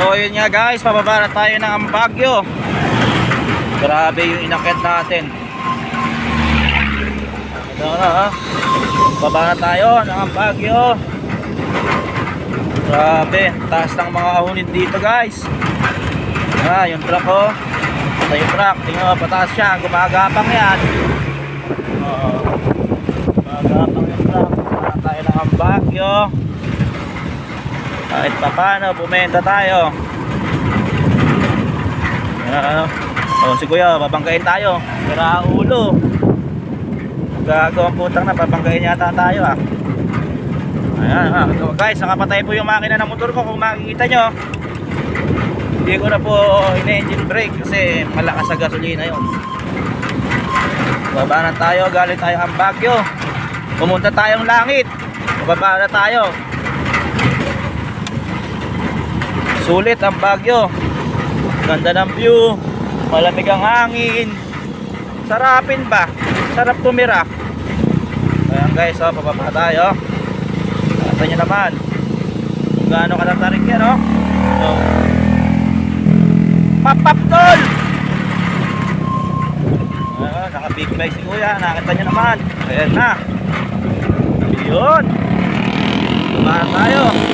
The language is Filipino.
So yun nga guys, pababa na tayo ng Ambagyo. Grabe yung inakit natin. Ito na ha. Baba na tayo ng Ambagyo. Grabe, taas ng mga ahunid dito guys. Ah, yung truck oh. Ito yung truck, tingnan mo, pataas siya. Gumagapang yan. Oo. Gumagapang yung truck. Baba na tayo ng Ambagyo. Kahit pa paano, tayo. Yan, ano. Oh, si Kuya, babangkain tayo. Ang ulo. Gagawang putang na, babangkain yata tayo ah. Ayan, ah. So, guys, nakapatay po yung makina ng motor ko kung makikita nyo. Hindi ko na po in-engine brake kasi malakas sa gasolina yun. Baba na tayo, galing tayo ang Baguio. Pumunta tayong langit. Bababa na tayo. Sulit ang Baguio. Ganda ng view. Malamig ang hangin. Sarapin ba? Sarap tumira. Ayan guys, oh, pababa tayo. Nakita nyo naman. Kung gaano katatarik yan, oh. oh. Pap pap tol! Ayan, naka big bike si kuya. Nakita nyo naman. Ayan na. Baba na tayo.